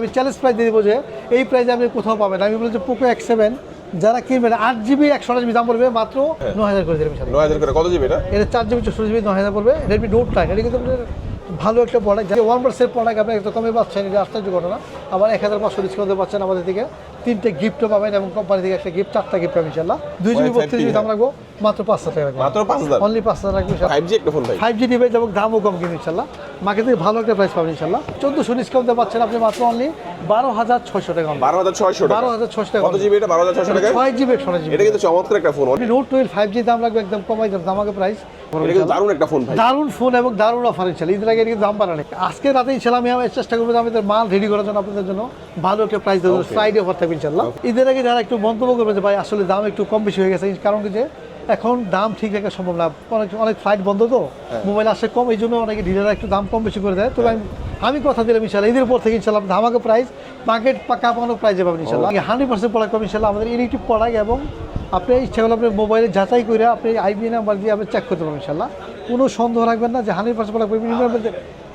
আমি challenge prize দিয়ে দিব যে এই প্রাইজে আপনি কোথাও পাবেন। আমি বলছি যে পোকো এক্স সেভেন যারা কিনবেন আট জিবি একশো জিবি দাম পড়বে মাত্র ন হাজার করে দেবেন নয় হাজার করে। কত জিবি এটা? এটা চার জিবি চৌষট্টি জিবি ন হাজার পড়বে রেডমি নোট টাইম এটা কিন্তু ভালো একটা প্রোডাক্ট ওয়ান পার্সেন্ট প্রোডাক্ট আপনি একটু কমে পাচ্ছেন এটা আশ্চর্য ঘটনা। আবার এক হাজার পাঁচশো ডিসকাউন্টে পাচ্ছেন আমাদের থেকে। তিনটে গিফটও পাবেন এবং কোম্পানি থেকে একটা গিফট চারটা গিফট পাবেন ইনশাল্লাহ দুই জিবি বত্রিশ জিবি দাম রাখব মাত্র পাঁচ হাজার টাকা মাত্র পাঁচ হাজার? অনলি পাঁচ হাজার রাখব। ফাইভ জি একটা ফোন ভাই। ফাইভ জি ডিভাইস এবং দামও কম কিন্তু ইনশাল্লাহ মার্কেট থেকে ভালো একটা প্রাইস পাবেন ইনশাল্লাহ চোদ্দোশো ডিসকাউন্টে পাচ্ছেন আপনি মাত্র অনলি বারো হাজার ছয়শো টাকা বারো হাজার ছয়শো টাকা। বারো হাজার ছয়শো টাকা কত জিবি এটা? বারো হাজার ছয়শো টাকা ছয় জিবি একশো জিবি এটা কিন্তু চমৎকার একটা ফোন আপনি নোট টুয়েলভ ফাইভ জি দাম রাখবে একদম কমাই দাম দামাকে প্রাইস দারুণ একটা ফোন ভাই। দারুণ ফোন এবং দারুণ অফার ইনশাল্লাহ ঈদের আগে দাম বাড়ানো আজকে রাতে ইনশাল্লাহ আমি চেষ্টা করব আমাদের মাল রেডি করার জন্য আপনাদের জন্য ভালো একটা প্রাইস দেবো ফ্রাইডে অফার থাকবে। ইনশাল্লাহ ঈদের আগে যারা একটু মন্তব্য করবে যে ভাই আসলে দাম একটু কম বেশি হয়ে গেছে। কারণ কি যে এখন দাম ঠিক রাখা সম্ভব না। অনেক অনেক ফ্লাইট বন্ধ তো। মোবাইল আসে কম এই জন্য অনেকে ডিলাররা একটু দাম কম বেশি করে দেয়। তবে আমি আমি কথা দিলাম ইনশাল্লাহ ঈদের পর থেকে ইনশাল্লাহ ধামাকে প্রাইস মার্কেট কাপানো প্রাইসে পাবেন ইনশাল্লাহ হান্ড্রেড পার্সেন্ট প্রোডাক্ট পাবেন ইনশাল্লাহ আমাদের ইলেকট্রিক প্রোডাক্ট এবং আপনি ইচ্ছা করলে আপনি মোবাইলে যাচাই করে আপনি আইবি নাম্বার দিয়ে আপনি চেক করতে পারবেন ইনশাল্লাহ কোনো সন্দেহ রাখবেন না যে হান্ড্রেড পার্সেন্ট প্রোডাক্ট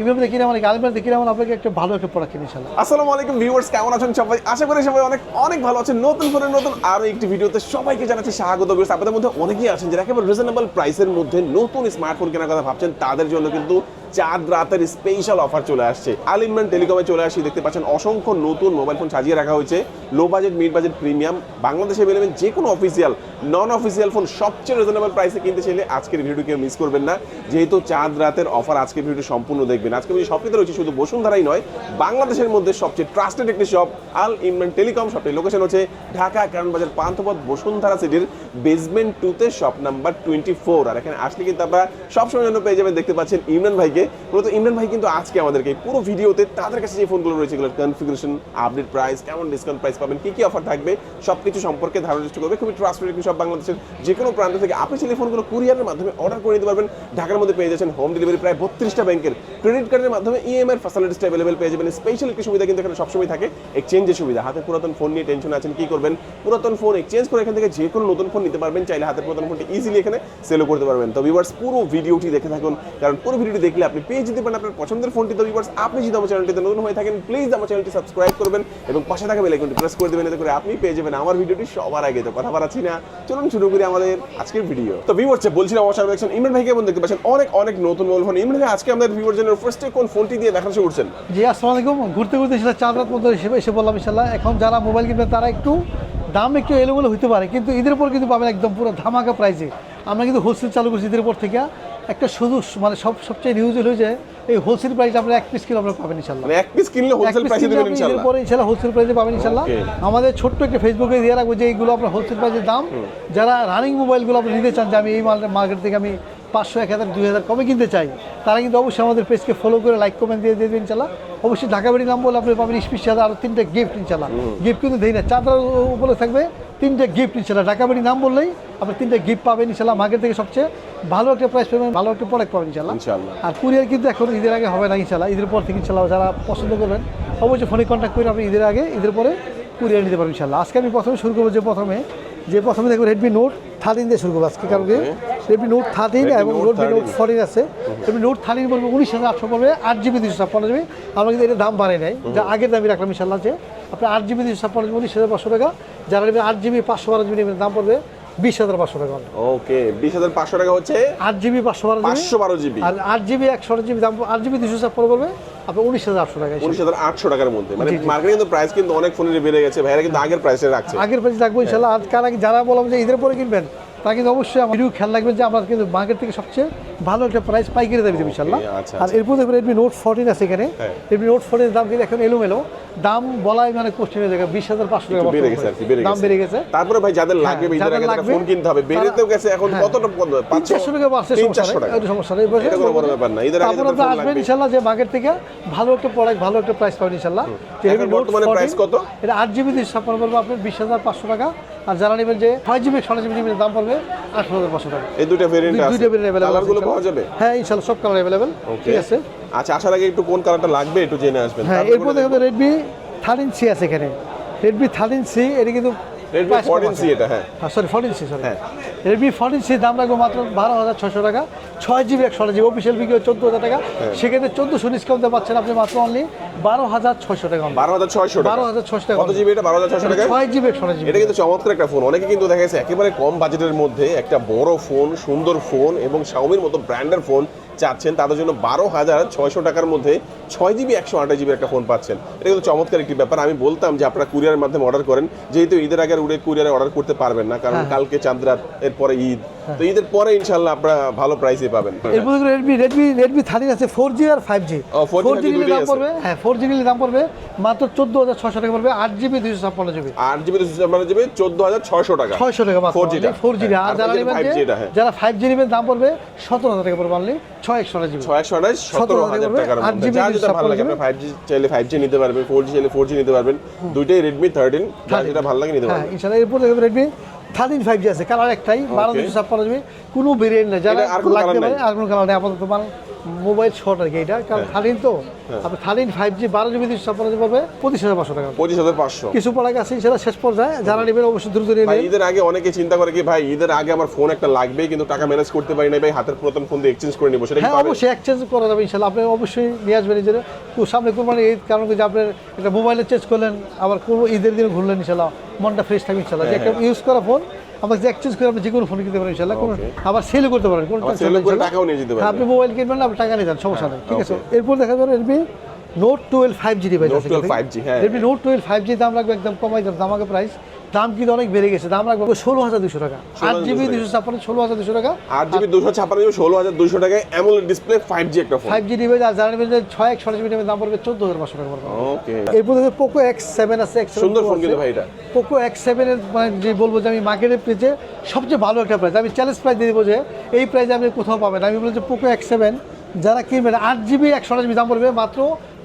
ইমেল দেখি আমার গার্লমেন্ট দেখি আমার আপনাকে একটা ভালো একটা প্রোডাক্ট কিনে ইনশাল্লাহ আসসালামু আলাইকুম ভিউয়ার্স কেমন আছেন সবাই? আশা করি সবাই অনেক অনেক ভালো আছেন। নতুন ফোনের নতুন আরও একটি ভিডিওতে সবাইকে জানাচ্ছি স্বাগত ভিউয়ার্স আপনাদের মধ্যে অনেকেই আছেন যারা একেবারে রিজনেবল প্রাইসের মধ্যে নতুন স্মার্টফোন কেনার কথা ভাবছেন, তাদের জন্য কিন্তু চাঁদ রাতের স্পেশাল অফার চলে আসছে। আলিমমান টেলিকমে চলে আসি, দেখতে পাচ্ছেন অসংখ্য নতুন মোবাইল ফোন সাজিয়ে রাখা হয়েছে। Low budget mid budget premium বাংলাদেশে অ্যাভেলেবেল যে কোনো অফিসিয়াল নন অফিসিয়াল ফোন সবচেয়ে রিজনেবল প্রাইসে কিনতে চাইলে আজকের ভিডিও কেউ মিস করবেন না। যেহেতু চাঁদ রাতের অফার আজকের ভিডিও সম্পূর্ণ দেখবেন। আজকে আমি শপটিতে রয়েছে শুধু বসুন্ধরাই নয়, বাংলাদেশের মধ্যে সবচেয়ে ট্রাস্টেড একটি শপ আল ইনমেন্ট টেলিকম শপটির লোকেশন হচ্ছে ঢাকা, কারণ বাজার পান্থপথ, বসুন্ধরা সিটির বেসমেন্ট টুতে শপ নাম্বার টোয়েন্টি ফোর আর এখানে আসলে কিন্তু আপনারা সবসময় জন্য পেয়ে যাবেন, দেখতে পাচ্ছেন ইমরান ভাইকে। মূলত ইমরান ভাই কিন্তু আজকে আমাদেরকে পুরো ভিডিওতে তাদের কাছে যে ফোনগুলো রয়েছে, এগুলোর কনফিগারেশন আপডেট প্রাইস কেমন ডিসকাউন্ট প্রাইস পাবেন, কি কি অফার থাকবে সব কিছু সম্পর্কে ধারণা চেষ্টা করবে। খুবই একটি সব বাংলাদেশের যে কোনো প্রান্ত থেকে আপনি এই ফোনগুলো কুরিয়ারের মাধ্যমে অর্ডার করে নিতে পারবেন। ঢাকার মধ্যে পেয়ে যাচ্ছেন হোম ডেলিভারি প্রায় বত্রিশটা ব্যাংকের ক্রেডিট কার্ডের মাধ্যমে ইএমআই ফ্যাসিলিটিস অ্যাভেলেবেল পেয়ে যাবেন। স্পেশাল একটি সুবিধা কিন্তু এখানে সবসময় থাকে এক্সচেঞ্জের সুবিধা। হাতে পুরাতন ফোন নিয়ে টেনশন আছেন, কি করবেন? পুরাতন ফোন এক্সচেঞ্জ করে এখান থেকে যে কোনো নতুন ফোন নিতে পারবেন, চাইলে হাতে পুরাতন ফোনটি ইজিলি এখানে সেলও করতে পারবেন। তো ভিউয়ার্স পুরো ভিডিওটি দেখে থাকুন, কারণ পুরো ভিডিওটি দেখলে আপনি পেয়ে যেতে পারেন আপনার পছন্দের ফোনটি তো ভিউয়ার্স আপনি যদি আমার চ্যানেলটিতে নতুন হয়ে থাকেন প্লিজ আমার চ্যানেলটি সাবস্ক্রাইব করবেন এবং পাশে থাকা বেল আইকনটি প্রেস করে দেবেন, এতে করে আপনি পেয়ে যাবেন আমার ভিডিওটি সবার আগে। তো কথা বাড়াচ্ছি না, চলুন শুরু করি আমাদের আজকের ভিডিও তো ভিউয়ার্স বলছিলাম, আমার সামনে দেখছেন ইমরান ভাইকে এবং দেখতে পাচ্ছেন অনেক অনেক নতুন মোবাইল ফোন ইমরান ভাই, আজকে আমাদের ভিউয়ার জন্য ফার্স্টে কোন ফোনটি দিয়ে দেখানো শুরু করছেন? জি, আসসালামু আলাইকুম। ঘুরতে ঘুরতে সেটা চার রাত মতো এসে এসে বললাম ইনশাল্লাহ এখন যারা মোবাইল কিনবে, তারা একটু দাম একটু এলোমেলো হতে পারে, কিন্তু ঈদের পর কিন্তু পাবেন একদম পুরো ধামাকা প্রাইসে আমরা কিন্তু হোলসেল চালু করছি ঈদের পর থেকে। একটা শুধু মানে সব সবচেয়ে নিউজ হলো যে এই হোলসেল প্রাইস আমরা এক পিস কিলো আমরা পাবেন ইনশাল্লাহ মানে এক পিস কিনলে হোলসেল প্রাইসে দেবেন ইনশাআল্লাহ। পরে ইনশাল্লাহ হোলসেল প্রাইসে পাবেন ইনশাল্লাহ আমাদের ছোট্ট একটা ফেসবুকে দিয়ে রাখব যে এইগুলো আপনার হোলসেল প্রাইসের দাম। যারা রানিং মোবাইলগুলো আপনি নিতে চান যে আমি এই মাল মার্কেট থেকে আমি পাঁচশো এক হাজার দুই হাজার কমে কিনতে চাই তারা কিন্তু অবশ্যই আমাদের পেজকে ফলো করে লাইক কমেন্ট দিয়ে দেবেন ইনশাল্লাহ অবশ্যই ঢাকা বাড়ি নাম বলে আপনি পাবেন স্পেশাল আরও তিনটে গিফট ইনশাল্লাহ গিফট কিন্তু দেই না চাঁদার উপরে থাকবে। তিনটে গিফট ইনশাল্লাহ ঢাকা বাড়ি নাম বললেই আপনি তিনটে গিফট পাবেন ইনশাল্লাহ মার্কেট থেকে সবচেয়ে ভালো একটা প্রাইস পাবেন ভালো একটা প্রোডাক্ট পাবেন ইনশাল্লাহ। আর কুরিয়ার কিন্তু এখন ঈদের আগে হবে না ইনশাল্লাহ। ঈদের পর থেকে ইনশাল্লাহ যারা পছন্দ করবেন অবশ্যই ফোনে কন্ট্যাক্ট করে আপনি ঈদের আগে ঈদের পরে কুরিয়ার নিতে পারবেন ইনশাল্লাহ। আজকে আমি প্রথমে শুরু করব যে প্রথমে। যে প্রথমে দেখব রেডমি নোট থার্টিন দিয়ে শুরু করব আজকে কারণ রেডমি নোট থার্টিন এবং রেডমি নোট ফোরটিন আছে। রেডমি নোট থার্টিন পড়বে উনিশ হাজার আটশো পড়বে আট জিবি দুশো ছাপ্পান্ন জিবি আমরা কিন্তু এটা দাম বাড়াই নাই। যা আগের দামই রাখলাম ইনশাল্লাহ যে আপনার আট জিবি দুশো ছাপ্পান্ন জিবি উনিশ হাজার পাঁচশো টাকা। যারা নেবেন আট জিবি পাঁচশো বারো জিবি নেবেন দাম পড়বে বিশ হাজার পাঁচশো টাকা। ওকে বিশ হাজার পাঁচশো টাকা হচ্ছে আট জিবি পাঁচশো বারো পাঁচশো বারো জিবি। আর আট জিবি একশো জিবি দাম আট জিবি দুশো ছাপ্পান্ন পড়বে আপনার উনিশ হাজার আটশো টাকা উনিশ হাজার আটশো টাকার মধ্যে। মানে। মার্কেটে কিন্তু প্রাইস কিন্তু অনেক ফোনের বেড়ে গেছে। ভাইরা কিন্তু আগের প্রাইসে রাখছে। আগের প্রাইস রাখব ইনশাল্লাহ। আর কার আগে যারা বললাম যে ঈদের পরে কিনবেন তারা কিন্তু অবশ্যই আমার খেয়াল রাখবেন যে আমরা কিন্তু মার্কেট থেকে সবচেয়ে ভালো একটা প্রাইস পাইকারি দাবি দেবো ইনশাল্লাহ আচ্ছা, আর এরপর দেখবেন রেডমি নোট ফোরটিন আছে এখানে। হ্যাঁ। রেডমি নোট ফোরটিনের দাম কিন্তু এখন এলোমেলো। দাম বলাই মানে কোশ্চেন হয়ে যায় বিশ হাজার পাঁচশো টাকা বেড়ে গেছে দাম বেড়ে গেছে। তারপরে ভাই যাদের লাগবে হ্যাঁ, যাদের লাগবে, ফোন কিনতে হবে। বেড়েতেও গেছে এখন হ্যাঁ। কতটা কত? পাঁচশো? টাকা বাড়ছে সমস্যা নেই, একটু সমস্যা নেই। কোনো ব্যাপার না। আগে তারপর তো আসবেন ইনশাল্লাহ যে মার্কেট থেকে ভালো একটা প্রোডাক্ট ভালো একটা প্রাইস পাবেন ইনশাল্লাহ বর্তমানে 14 price কত? এটা আট জিবি দুশো ছাপ্পান্ন পড়বে আপনার বিশ হাজার পাঁচশো টাকা। আর যারা নেবেন যে ফাইভ জিবি ষোলো জিবি জিবির দাম পড়বে আঠারো হাজার পাঁচশো টাকা। এই দুটো ভেরিয়েন্ট আছে। ভেরিয়েন্ট পাওয়া যাবে? হ্যাঁ ইনশাআল্লাহ সব কালার অ্যাভেলেবেল ঠিক আছে? আচ্ছা আসার আগে একটু কোন কালারটা লাগবে একটু জেনে আসবেন। হ্যাঁ এরপর দেখুন রেডমি থার্টিন সি আছে এখানে। রেডমি থার্টিন সি এটা কিন্তু Redmi 14C এটা, হ্যাঁ। সরি সরি হ্যাঁ। রেডমি সি দাম রাখব মাত্র বারো হাজার ছশো টাকা। ছয় জিবি একশো জিবি অফিসিয়াল বিক্রি চোদ্দ হাজার টাকা। হ্যাঁ। সেক্ষেত্রে চোদ্দশো ডিসকাউন্টে পাচ্ছেন আপনি মাত্র অনলি বারো হাজার ছশো টাকা বারো হাজার ছয়শো বারো হাজার ছশো টাকা কত জিবি এটা? বারো হাজার ছয়শো টাকা? ছয় জিবি একশো জিবি এটা কিন্তু চমৎকার একটা ফোন অনেকে কিন্তু দেখা গেছে একেবারে কম বাজেটের মধ্যে একটা বড় ফোন সুন্দর ফোন এবং শাওমির মতো ব্র্যান্ডের ফোন চাচ্ছেন। তাদের জন্য বারো হাজার ছয়শো টাকার মধ্যে ছয় জিবি একশো আঠাশ জিবি একটা ফোন পাচ্ছেন। এটা কিন্তু চমৎকার একটি ব্যাপার। আমি বলতাম যে আপনারা কুরিয়ারের মাধ্যমে অর্ডার করেন যেহেতু ঈদের আগে উড়ে কুরিয়ারে অর্ডার করতে পারবেন না কারণ হ্যাঁ। কালকে চাঁদরাত এরপরে ঈদ। তো ঈদের পরে ইনশাল্লাহ আপনারা ভালো প্রাইসে পাবেন। এরপর রেডমি রেডমি রেডমি থার্টিন আছে ফোর জি আর ফাইভ জি ফোর জি দাম পড়বে। হ্যাঁ ফোর জি দাম পড়বে মাত্র চোদ্দ হাজার ছশো টাকা পড়বে আট জিবি দুইশো ছাপ্পান্ন জিবি আট জিবি যাবে চোদ্দ হাজার ছয়শো টাকা। ছয়শো টাকা 4G টা। ফোর জি আর যারা নেবেন হ্যাঁ। যারা ফাইভ জি নেবেন দাম পড়বে সতেরো হাজার টাকা পড়বে অনলি ছয় একশো জিবি ছয় একশো আঠাশ সতেরো হাজার পড়বে, যেটা ভালো লাগে আপনি ফাইভ জি চাইলে ফাইভ জি নিতে পারবেন ফোর জি চাইলে ফোর জি নিতে পারবেন। দুইটাই রেডমি থার্টিন যা যেটা ভালো লাগে নিতে হ্যাঁ পারবেন। ইনশাল্লাহ এরপর দেখবেন রেডমি থার্টিন ফাইভ জি আছে কালার একটাই বারো দুশো ছাপ্পান্ন জিবি কোনো ভেরিয়েন্ট নেই। যারা আর কোনো লাগতে পারে নাই? আর কোনো কালার নেই আপাতত মানে মোবাইল শর্ট আর কি এটা কারণ হ্যাঁ। থার্টিন তো আপনি থার্টিন ফাইভ জি বারো জিবি ছাপ্পান্ন জিবি পাবে পঁচিশ হাজার পাঁচশো টাকা। পঁচিশ হাজার পাঁচশো। কিছু প্রোডাক্ট আছে সেটা শেষ পর্যায়ে যারা নেবেন অবশ্যই দ্রুত নিয়ে নেবেন। ঈদের আগে অনেকে চিন্তা করে কি ভাই ঈদের আগে আমার ফোন একটা লাগবে কিন্তু টাকা ম্যানেজ করতে পারি না ভাই হাতের পুরাতন ফোন দিয়ে এক্সচেঞ্জ করে নিবো সেটা হ্যাঁ অবশ্যই এক্সচেঞ্জ করা যাবে ইনশাল্লাহ। আপনি অবশ্যই নিয়ে আসবেন নিজের সামনে কোরবানি ঈদ কারণ যে আপনার একটা মোবাইলে চেঞ্জ করলেন আবার কোনো ঈদের দিন ঘুরলেন ইনশাল্লাহ। মনটা ফ্রেশ থাকবে ইনশাল্লাহ। যে একটা ইউজ করা ফোন আমাকে যে এক্সচেঞ্জ করে আপনি যে কোনো ফোন কিনতে পারেন ইনশাল্লাহ কোনো আবার সেলও করতে পারেন কোনো আবার। টাকাও নিয়ে যেতে। হ্যাঁ, আপনি মোবাইল কিনবেন আপনি টাকা নিয়ে যান সমস্যা নেই ঠিক আছে এরপর দেখা যাবে Redmi note twelve five G device আছে 12 5G। Redmi note twelve five G দাম রাখবে একদম কমাই দাম আমাকে প্রাইস দাম কিন্তু অনেক বেড়ে গেছে। দাম রাখবে ষোলো হাজার দুশো টাকা। আট 16,200 জিবি দুশো ছাপ্পান্ন ষোলো হাজার দুশো টাকা। আট জিবি দুশো ছাপ্পান্ন জিবি ষোলো হাজার দুশো টাকায় অ্যামোলেড ডিসপ্লে ফাইভ জি একটা ফাইভ জি ডিভাইস আর যারা নেবেন যে ছয় একশো জিবি নেবেন দাম পড়বে চোদ্দ হাজার পাঁচশো টাকা পড়বে। ওকে এরপর দেখবে পোকো এক্স সেভেন আছে X7 সুন্দর ফোন কিন্তু ভাই এটা। পোকো এক্স সেভেনের মানে যে বলব যে আমি মার্কেটের পেজে সবচেয়ে ভালো একটা প্রাইস আমি চ্যালেঞ্জ প্রাইস দিয়ে দেবো যে এই প্রাইসে আপনি কোথাও পাবেন। আমি বলছি পোকো এক্স সেভেন যারা কিনবেন আট জিবি একশো জিবি দাম পড়বে মাত্র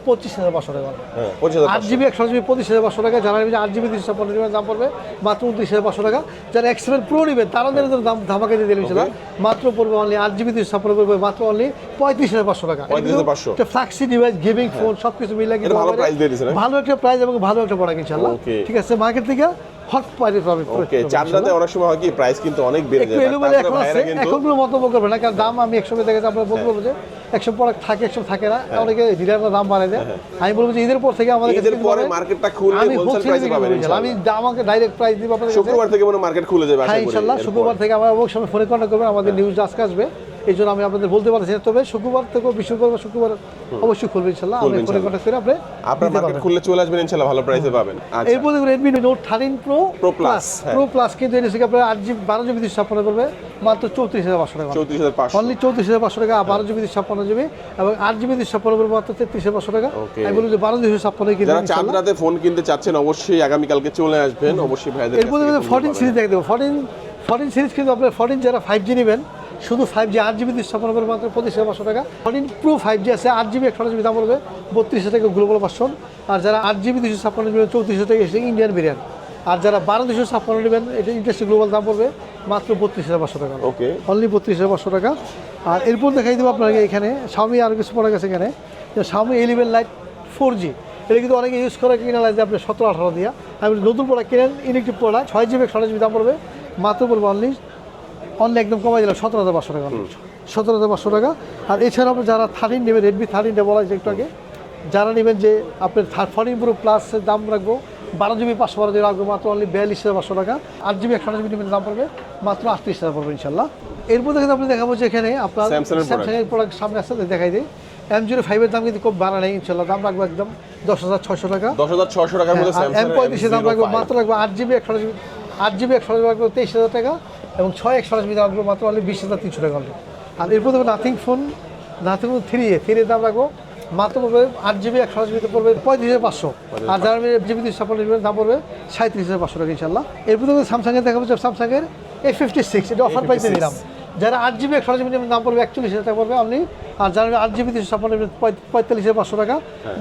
পঁচিশ হাজার পাঁচশো টাকা। হ্যাঁ আট জিবি একশো জিবি পঁচিশ হাজার পাঁচশো টাকা। যারা নেবেন আট জিবি তিনশো পনেরো জিবি দাম পড়বে মাত্র উনত্রিশ হাজার পাঁচশো টাকা। যারা এক্সেল প্রো নেবেন দাম ধামাকে দিয়ে দিলেন সেটা মাত্র পড়বে অনলি আট জিবি তিনশো পনেরো পড়বে মাত্র অনলি পঁয়ত্রিশ হাজার পাঁচশো টাকা। 35,500 ফ্লাক্সি ডিভাইস গেমিং ফোন সব কিছু মিলে কিন্তু? ভালো একটা প্রাইস এবং ভালো একটা প্রোডাক্ট ইনশাল্লাহ ঠিক আছে মার্কেট থেকে হট প্রাইসে পাবে ওকে চাঁদরাতে অনেক সময় হয় কি প্রাইস কিন্তু অনেক বেড়ে যায় এখন আছে এখন কোনো মন্তব্য করবে না কারণ দাম আমি আপনার বলব যে একশো প্রোডাক্ট থাকে একশো থাকে না। অনেকে ডিলাররা দাম বাড়ায় দেয়। আমি বলব যে ঈদের পর থেকে আমাদের ঈদের পরে মার্কেটটা খুললে আমি wholesale wholesale price এ বিক্রি পাবেন আমি আমাকে ডাইরেক্ট প্রাইস দিব আপনাদের শুক্রবার থেকে মনে মার্কেট খুলে যাবে হ্যাঁ শুক্রবার থেকে আমার অবশ্যই ফোনে কন্ট্যাক্ট করবেন আমাদের নিউজ আজকে আসবে। এই জন্য আমি আপনাদের বলতে পারছি তবে শুক্রবার থেকে বৃহস্পতিবার বা শুক্রবার অবশ্যই খুলবে ইনশাল্লাহ। আমি ফোনে ইনশাল্লাহ। কন্ট্যাক্ট করে আপনি আপনার মার্কেট খুললে চলে আসবেন ইনশাআল্লাহ ভালো প্রাইসে পাবেন। আচ্ছা। এরপর দেখুন Redmi note thirteen pro Pro Plus, হ্যাঁ। প্রো প্লাস কিন্তু এটা থেকে আপনার আট জিবি বারো জিবি দুশো ছাপ্পান্ন করবে মাত্র চৌত্রিশ হাজার পাঁচশো টাকা। চৌত্রিশ হাজার পাঁচশো। অনলি চৌত্রিশ হাজার পাঁচশো টাকা বারো জিবি দুশো ছাপ্পান্ন জিবি এবং আট জিবি দুশো ছাপ্পান্ন করবে মাত্র তেত্রিশ হাজার পাঁচশো টাকা। Okay. আমি বলি যে বারো দুশো ছাপ্পান্ন কিনবেন যারা ইনশাল্লাহ। চাঁদরাতে ফোন কিনতে চাচ্ছেন অবশ্যই আগামীকালকে চলে আসবেন। অবশ্যই ভাইদের এরপর দেখবেন ফোরটিন সিরিজ দেখে দেবো ফোরটিন ফোরটিন সিরিজ কিন্তু আপনার ফোরটিন যারা ফাইভ জি নেবেন শুধু ফাইভ জি আট জিবি স্থাপন করবে মাত্র পঁচিশ হাজার পাঁচশো টাকা। ফোরটিন প্রো ফাইভ জি আছে আট জিবি একশো জিবি দাম পড়বে বত্রিশ হাজার টাকা গ্লোবাল ভার্সন আর যারা আট জিবি দুশো ছাপ্পান্ন নেবেন চৌত্রিশ হাজার টাকা এসে ইন্ডিয়ান ভেরিয়েন্ট আর যারা বারো দুশো ছাপ্পান্ন নেবেন এটা ইন্ডাস্ট্রি গ্লোবাল দাম পড়বে মাত্র বত্রিশ হাজার পাঁচশো টাকা। ওকে অনলি বত্রিশ হাজার পাঁচশো টাকা। আর এরপর দেখাই দেবো আপনাকে এখানে স্বামী আরও কিছু প্রোডাক্ট আছে এখানে। স্বামী এলিভেন লাইট ফোর জি এটা কিন্তু অনেকে ইউজ করে কিনা লাগে আপনি সতেরো আঠারো দিয়া। আমি বলি, নতুন প্রোডাক্ট কিনেন ইলেকট্রিক প্রোডাক্ট ছয় জিবি একশো জিবি দাম পড়বে মাত্র পড়বে অনলি অনলি একদম কমাই দিলাম সতেরো হাজার পাঁচশো টাকা সতেরো হাজার পাঁচশো টাকা। আর এছাড়া আপনি যারা থার্টিন নেবেন রেডমি থার্টিনটা বলা হয়েছে একটু আগে যারা নেবেন যে আপনার ফর্টিন প্রো প্লাসের দাম রাখব বারো জিবি পাঁচশো বারো জিবি রাখব মাত্র অনলি বিয়াল্লিশ হাজার পাঁচশো টাকা। আট জিবি একশো জিবি নেবেন দাম পড়বে মাত্র আটত্রিশ হাজার পড়বে ইনশাল্লাহ। এরপর দেখে আপনি দেখাবো যে এখানে আপনার স্যামসাংয়ের প্রোডাক্ট সামনে আসতে দেখাই দিই। এম জিরো ফাইভের দাম কিন্তু খুব বাড়া নেই ইনশাল্লাহ দাম রাখব একদম দশ হাজার ছশো টাকা। দশ হাজার ছশো টাকার মধ্যে হ্যাঁ, এম পঁয়ত্রিশের দাম রাখব মাত্র রাখব আট জিবি একশো জিবি আট জিবি একশো জিবি রাখব তেইশ হাজার টাকা। এবং ছয় এক সরাসরি দাম রাখব, মাত্র অনলি বিশ হাজার তিনশো টাকা only। আর এরপর দেখব Nothing phone Nothing phone three A three দাম রাখব, মাত্র পড়বে আট জিবি একশো জিবিতে পড়বে পঁয়ত্রিশ হাজার পাঁচশো। আর যারা জিবি দুশো দাম পড়বে সাঁত্রিশ হাজার পাঁচশো টাকা ইনশাল্লাহ এরপর দেখব স্যামসাংয়ের দেখাবো যে স্যামসাংয়ের এ ফিফটি সিক্স এটা অফার পাইতে দিলাম যারা আট জিবি একশো জিবি দাম পড়বে একচল্লিশ হাজার টাকা পড়বে আপনি আর যারা আট জিবি দুশো ছাপ্পান্ন পঁয়তাল্লিশ হাজার পাঁচশো টাকা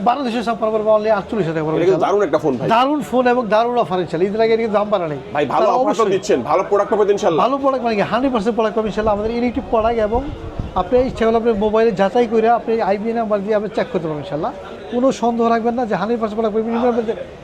বারো দুশো ছাপ্পান্ন পড়বে অনলি আটচল্লিশ হাজার টাকা পড়বে দারুণ একটা ফোন দারুণ ফোন এবং দারুণ অফার ইনশাল্লাহ ঈদের আগে দাম বাড়া নেই ভাই ভালো অবশ্যই- দিচ্ছেন ভালো প্রোডাক্ট পাবেন ইনশাআল্লাহ ভালো প্রোডাক্ট মানে কি হান্ড্রেড পার্সেন্ট প্রোডাক্ট পাবেন ইনশাল্লাহ আমাদের ইলেকট্রিক প্রোডাক্ট এবং আপনি ইচ্ছা করলে আপনি মোবাইলে যাচাই করে আপনি আইবি নাম্বার দিয়ে আপনি চেক করতে পারবেন ইনশাল্লাহ কোনো সন্দেহ রাখবেন না যে হান্ড্রেড পার্সেন্ট প্রোডাক্ট প্রিমিয়াম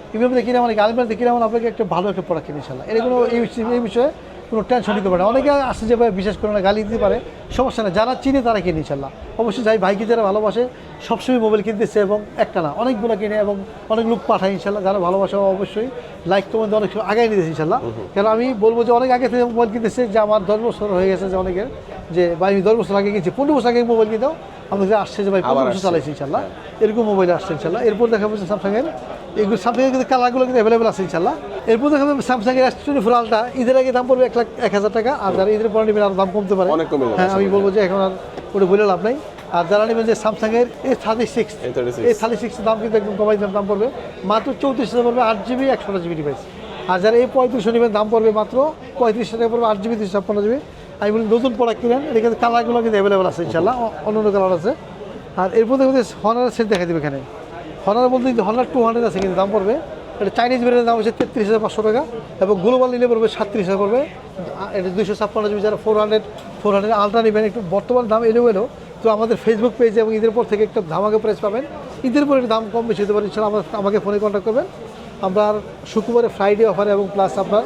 প্রিমিয়ামতে কিনে মানে গার্মেন্টে কিনে মানে আপনাকে একটা ভালো একটা প্রোডাক্ট কিনে ইনশাল্লাহ এর কোনো এই বিষয়ে- এই বিষয়ে কোনো টেনশন নিতে পারে না। অনেকে আসছে যে ভাই বিশেষ করে না গালি দিতে পারে। সমস্যা না যারা চিনে তারা কিনে ইনশাল্লাহ। অবশ্যই যাই ভাইকে যারা ভালোবাসে সবসময় মোবাইল কিনতেছে এবং একটা না অনেকগুলো কিনে এবং অনেক লোক পাঠায় ইনশাল্লাহ। যারা ভালোবাসে অবশ্যই লাইক তোমাদের অনেক আগাই নিতেছে ইনশাল্লাহ। কারণ আমি বলব যে অনেক আগে থেকে মোবাইল কিনতেছে যে আমার দশ বছর হয়ে গেছে যে অনেকের যে ভাই আমি দশ বছর আগে কিনছি পনেরো বছর আগে মোবাইল কিনতাম। আমাদের আসছে যে ভাই পনেরো বছর। চালাইছি ইনশাল্লাহ। এরকম মোবাইল আসছে ইনশাল্লাহ। এরপর দেখা যাচ্ছে স্যামসাংয়ের এগুলো স্যামসাংয়ের কিন্তু কালারগুলো কিন্তু অ্যাভেলেবেল আছে ইনশাল্লাহ। এরপর দেখা যাবে স্যামসাংয়ের এস টোয়েন্টি ফোর আলটা ঈদের আগে দাম পড়বে এক লাখ এক হাজার টাকা। আর যারা ঈদের পরে নেবেন আরও দাম কমতে পারে। অনেক কমে হ্যাঁ আমি বলব যে এখন আর ওটা বলে লাভ নাই। আর যারা নেবেন যে স্যামসাংয়ের এ থার্টি সিক্স A36 এই থার্টি সিক্সের দাম কিন্তু একদম কমাই দাম পড়বে। মাত্র চৌত্রিশ হাজার পড়বে আট জিবি একশো জিবি ডিভাইস আর যারা এই পঁয়ত্রিশশো নেবেন দাম পড়বে মাত্র পঁয়ত্রিশ টাকা পড়বে আট জিবি দুশো ছাপ্পান্ন জিবি আমি বলি, নতুন প্রোডাক্ট কিনেন এটা কিন্তু কালারগুলো কিন্তু অ্যাভেলেবেল আছে ইনশাল্লাহ অন্য অন্য কালার আছে। আর এরপর দেখব যে হনার সেট দেখা দেবে এখানে। হনার বলতে হনার টু হান্ড্রেড আছে কিন্তু, দাম পড়বে। এটা চাইনিজ ব্র্যান্ডের দাম হচ্ছে তেত্রিশ হাজার পাঁচশো টাকা, এবং গ্লোবাল নিলে পড়বে সাতত্রিশ হাজার পড়বে। এটা দুইশো ছাপ্পান্ন জিবি যারা four hundred four hundred ultra নেবেন, একটু বর্তমান দাম এলো এলো তো আমাদের ফেসবুক পেজে এবং ঈদের পর থেকে একটা ধামাকা প্রাইস পাবেন। ঈদের পরে একটু দাম কম বেশি হতে পারে আমাকে ফোনে কন্ট্যাক্ট করবেন। আমরা আর শুক্রবারে ফ্রাইডে অফার এবং প্লাস আপনার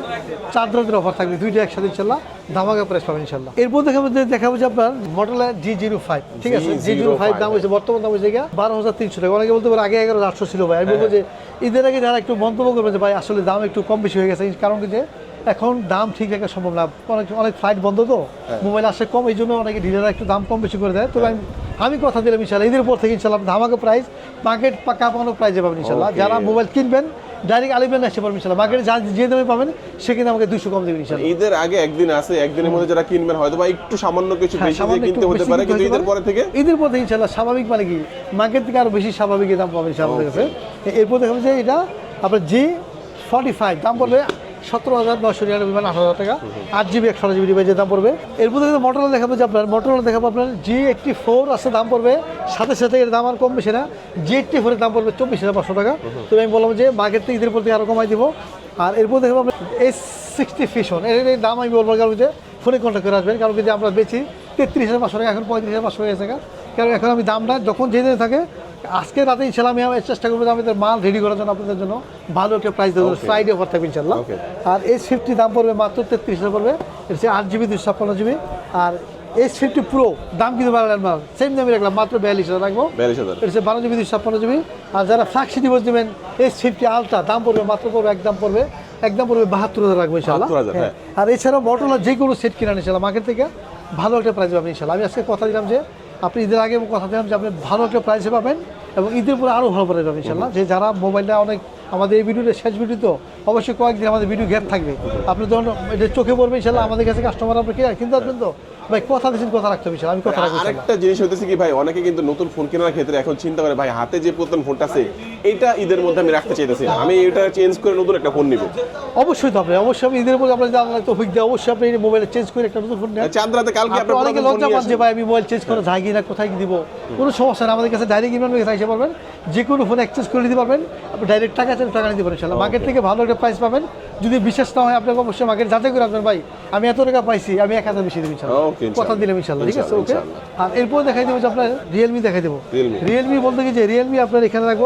চার দিনের অফার থাকবে। দুইটা একসাথে ইনশাল্লাহ ধামাকা প্রাইস পাবেন ইনশাল্লাহ। এরপর দেখাবো যে দেখাবো যে আপনার মডেল জি জিরো ফাইভ ঠিক আছে? জি জিরো ফাইভ দাম হয়েছে বর্তমান দাম হয়েছে গিয়া বারো হাজার তিনশো টাকা। অনেকে বলতে পারে আগে এগারো আটশো ছিল ভাই। আমি বলব যে ঈদের আগে যারা একটু মন্তব্য করবে যে ভাই আসলে দাম একটু কম বেশি হয়ে গেছে। কারণ কি যে এখন দাম ঠিক রাখা সম্ভব না। অনেক অনেক ফ্লাইট বন্ধ তো। মোবাইল আসে কম এই জন্য অনেকে ডিলাররা একটু দাম কম বেশি করে দেয়। তবে আমি আমি কথা দিলাম ইনশাল্লাহ। ঈদের পর থেকে ইনশাল্লাহ ধামাকা প্রাইস মার্কেট কাপানো প্রাইজে পাবেন ইনশাল্লাহ। যারা মোবাইল কিনবেন ডাইরেক্ট আলিবেন আসতে পারবেন ইনশাল্লাহ। মার্কেটে যা যে দামে পাবেন সে কিন্তু আমাকে দুশো কম দেবেন ইনশাল্লাহ। ঈদের আগে একদিন আছে একদিনের মধ্যে যারা কিনবেন হয়তো বা একটু সামান্য কিছু হ্যাঁ, বেশি দিয়ে কিনতে হতে পারে কিন্তু ঈদের পরে। থেকে ঈদের পরে ইনশাল্লাহ স্বাভাবিক মানে কি মার্কেট থেকে আরও বেশি স্বাভাবিক দাম পাবেন ইনশাল্লাহ আমাদের কাছে। এরপর দেখাবো যে এটা আপনার জি ফর্টি ফাইভ দাম পড়বে সতেরো হাজার নশো নিরানব্বই মানে আঠারো হাজার টাকা। আট জিবি একশো জিবি ডিভাইসের দাম পড়বে। এরপর দেখে মোটরলা দেখাবো যে আপনার মোটরলা দেখাবো আপনার জি এইটটি ফোর আছে, দাম পড়বে। সাথে সাথে এর দাম আর কম বেশি না। জি এইটটি ফোরের দাম পড়বে চব্বিশ হাজার পাঁচশো টাকা। তো আমি বললাম যে মার্কেট থেকে ঈদের প্রতি আরও কমাই দিব। আর এরপর দেখাবো আপনার এস সিক্সটি ফিশন এর দাম আমি বলব কারণ যে ফোনে কন্ট্যাক্ট করে আসবেন। কারণ কি যে আমরা বেশি তেত্রিশ হাজার পাঁচশো টাকা, এখন পঁয়ত্রিশ হাজার পাঁচশো গেছে কারণ এখন আমি দামটা যখন যে থাকে আজকে রাতে ইনশাল্লাহ আমি আমার চেষ্টা করব যে আমাদের মাল রেডি করার জন্য আপনাদের জন্য ভালো একটা প্রাইস দেবো ফ্রাইডে অফার থাকবে ইনশাল্লাহ। আর এস ফিফটি দাম পড়বে মাত্র তেত্রিশ হাজার পড়বে। এটা হচ্ছে আট জিবি দুশো ছাপ্পান্ন জিবি আর এস ফিফটি প্রো দাম কিন্তু বাড়ালেন না সেম দামে রাখলাম মাত্র বিয়াল্লিশ হাজার রাখব। বিয়াল্লিশ হাজার। এটা হচ্ছে বারো জিবি দুশো ছাপ্পান্ন জিবি আর যারা ফ্ল্যাক্সি ডিভোর্স দেবেন এস ফিফটি আলট্রা দাম পড়বে মাত্র পড়বে একদম পড়বে একদম পড়বে বাহাত্তর হাজার রাখব ইনশাল্লাহ। 72,000, হ্যাঁ। আর এছাড়াও মটোলা যে কোনো সেট কিনা ইনশাল্লাহ মার্কেট থেকে ভালো একটা প্রাইস পাবেন ইনশাল্লাহ। আমি আজকে কথা দিলাম যে আপনি ঈদের আগে কথা দিলাম যে আপনি ভালো একটা প্রাইসে পাবেন এবং ঈদের পরে আরও ভালো প্রাইস পাবেন ইনশাল্লাহ যে যারা মোবাইলটা অনেক আমাদের এই ভিডিওটা শেষ ভিডিও তো অবশ্যই কয়েকদিন আমাদের ভিডিও গ্যাপ থাকবে। আপনি ধরুন, এটা চোখে পড়বে ইনশাল্লাহ আমাদের কাছে কাস্টমার আপনি কিনা কিনতে পারবেন তো? ভাই কথা দিয়েছেন কথা রাখতে হবে আমি কথা রাখব আরেকটা জিনিস হইতেছে কি ভাই অনেকে কিন্তু নতুন ফোন কেনার ক্ষেত্রে এখন চিন্তা করে ভাই হাতে যে পুরাতন ফোনটা আছে এইটা ঈদের মধ্যে আমি রাখতে চাইতেছি আমি এটা চেঞ্জ করে নতুন একটা ফোন নিব। অবশ্যই তো আপনি অবশ্যই আপনি ঈদের পরে আপনার তো অবশ্যই আপনি মোবাইল চেঞ্জ করে একটা নতুন ফোন নেন। চাঁদ রাতে কালকে আপনি অনেকে লজ্জা পান যে ভাই আমি মোবাইল চেঞ্জ করে যাই কিনা কোথায় দিব? কোনো সমস্যা না আমাদের কাছে ডাইরেক্ট ইমেল মেসেজ আসতে পারবেন। যে কোনো ফোন এক্সচেঞ্জ করে দিতে পারবেন। আপনি ডাইরেক্ট টাকা চাইলে টাকা নিতে পারেন ইনশাল্লাহ। মার্কেট থেকে ভালো একটা প্রাইস পাবেন। যদি বিশেষ না হয় আপনাকে অবশ্যই মার্কেট যাতে করে আপনার ভাই আমি এত টাকা পাইছি আমি এক হাজার বেশি দেবো ইনশাল্লাহ। কথা দিলাম ইনশাল্লাহ ঠিক আছে? ওকে আর এরপর দেখাই দেবো যে আপনার রিয়েলমি দেখাই দেবো। রিয়েলমি বলতে কি যে রিয়েলমি আপনার এখানে রাখব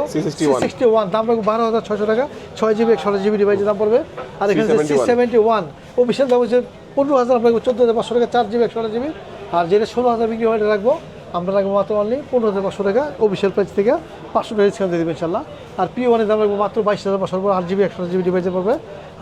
সিক্সটি ওয়ান দাম রাখব বারো হাজার ছয়শো টাকা। ছয় জিবি একশো জিবি ডিভাইসের দাম পড়বে। আর এখানে সেভেন্টি ওয়ান অফিসিয়াল দাম হচ্ছে পনেরো হাজার আপনাকে চোদ্দ হাজার পাঁচশো টাকা চার জিবি একশো জিবি আর যেটা ষোলো হাজার বিক্রি হয় রাখব আমরা রাখব মাত্র অনলি পনেরো হাজার পাঁচশো টাকা অফিসিয়াল প্রাইস থেকে পাঁচশো টাকা ডিসকাউন্ট দিয়ে দেবে ইনশাল্লাহ। আর পি ওয়ানের দাম রাখব মাত্র বাইশ হাজার পাঁচশো আট জিবি একশো জিবি ডিভাইসে পড়বে।